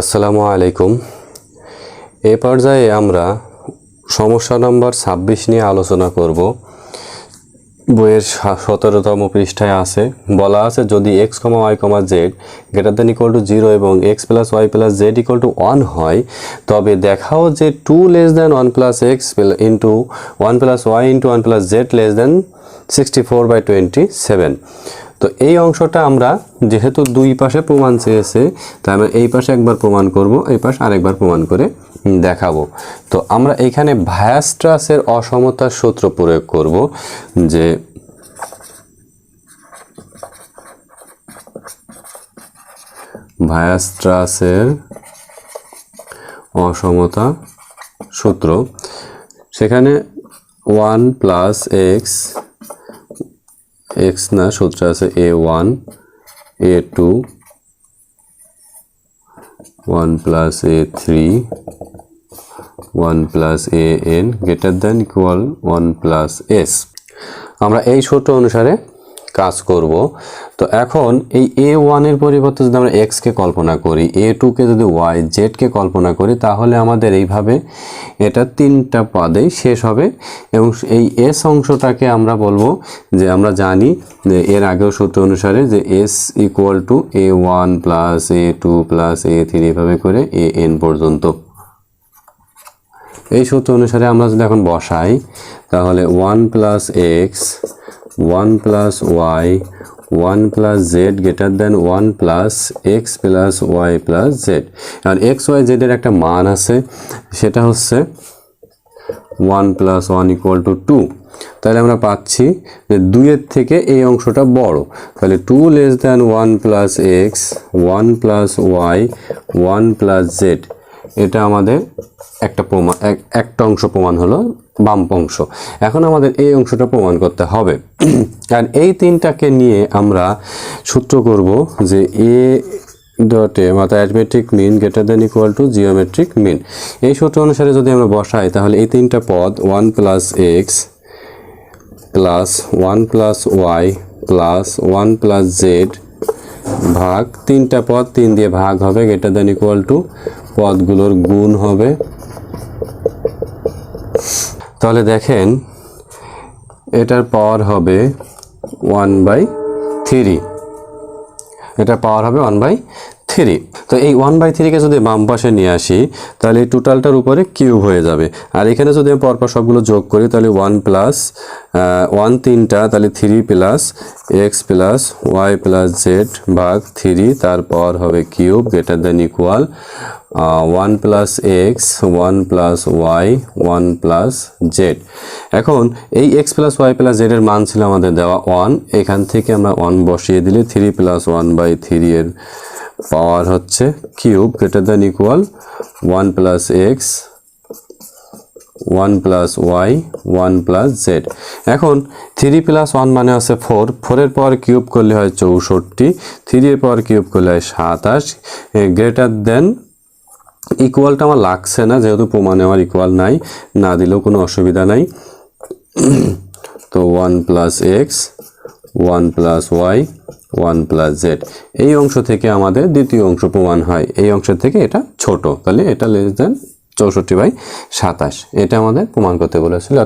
আসসালামু আলাইকুম। এ পর্যায়ে আমরা সমস্যা নম্বর ছাব্বিশ নিয়ে আলোচনা করব। বইয়ের সতেরোতম পৃষ্ঠায় আছে, বলা আছে যদি X comma Y comma Z greater then equal to zero এবং X plus Y plus Z equal to one হয়, তবে দেখাও যে two less then one plus X into one plus Y into one plus Z less then sixty four by twenty seven তো এই অংশটা আমরা যেহেতু দুই পাশে প্রমাণ চেয়েছে, তাই আমরা এই পাশে একবার প্রমাণ করব, এই পাশে আরেকবার প্রমাণ করে দেখাবো। তো আমরা এখানে ভায়াস্ট্রাসের অসমতার সূত্র প্রয়োগ করব যে ভায়াস্ট্রাসের অসমতা সূত্র। সেখানে ওয়ান প্লাস এক্স এক্স না, সূত্র আছে A one A two one plus A three one plus A N greater than equal one plus S আমরা এই সূত্র অনুসারে কাজ করব। তো এখন এই এ ওয়ানের পরিবর্তে যদি আমরা এক্সকে কল্পনা করি এ টুকে যদি ওয়াই জেডকে কল্পনা করি, তাহলে আমাদের এইভাবে এটা তিনটা পদেই শেষ হবে এবং এই এস অংশটাকে আমরা বলব যে আমরা জানি যে এর আগেও সূত্র অনুসারে যে S equal to A one plus A two plus A three এভাবে করে এ এন পর্যন্ত। এই সূত্র অনুসারে আমরা যদি এখন বসাই, তাহলে one plus X one plus Y one plus Z greater then one plus X plus Y plus Z আর এক্স ওয়াই জেডের একটা মান আছে, সেটা হচ্ছে one plus one equal to two তাহলে আমরা পাচ্ছি যে দুইয়ের থেকে এই অংশটা বড়। তাহলে two less than one plus X one plus Y one plus Z এটা আমাদের একটা প্রমাণ, এক- একটা অংশ প্রমাণ হলো বাম অংশ। এখন আমাদের এই অংশটা প্রমাণ করতে হবে। কারণ এই তিনটাকে নিয়ে আমরা সূত্র করব যে এ ডটে মাথা arithmetic mean greater then equal to geometric mean এই সূত্র অনুসারে যদি আমরা বসাই, তাহলে এই তিনটা পদ one plus X plus one plus Y plus one plus Z ভাগ তিনটা পদ তিন দিয়ে ভাগ হবে গ্রেটার দেন ইকুয়াল টু পদগুলোর গুণ হবে। তাহলে দেখেন, এটার পাওয়ার হবে ওয়ান বাই থ্রি। এটা পাওয়ার হবে ওয়ান বাই থ্রি। তো এই ওয়ান বাই থ্রিকে যদি বাম পাশে নিয়ে আসি, তাহলে এই টোটালটার উপরে কিউব হয়ে যাবে। আর এখানে যদি আমি পরপর সবগুলো যোগ করি, তাহলে ওয়ান প্লাস ওয়ান তিনটা, তাহলে three plus, x plus, y plus z ভাগ থ্রি, তার পাওয়ার হবে cube, greater than equal one plus x one plus y one plus z এখন এই এক্স প্লাস ওয়াই প্লাস জেডের মান ছিল আমাদের দেওয়া ওয়ান এখান থেকে আমরা ওয়ান বসিয়ে দিলে three plus one by three এর পাওয়ার হচ্ছে cube greater than equal one plus X one plus Y one plus Z এখন থ্রি প্লাস ওয়ান মানে হচ্ছে ফোর ফোরের পর কিউব করলে হয় চৌষট্টি। থ্রির পর কিউব করলে হয় সাতাশ। গ্রেটার দেন ইকুয়ালটা আমার লাগছে না, যেহেতু প্রমাণে আমার ইকুয়াল নাই, না দিলেও কোনো অসুবিধা নাই। তো one plus X one plus Y one plus Z এই অংশ থেকে আমাদের দ্বিতীয় অংশ প্রমাণ হয়। এই অংশ থেকে এটা ছোট, তাহলে এটা লেস দেন চৌষট্টি বাই সাতাশ। এটা আমাদের প্রমাণ করতে বলেছিল।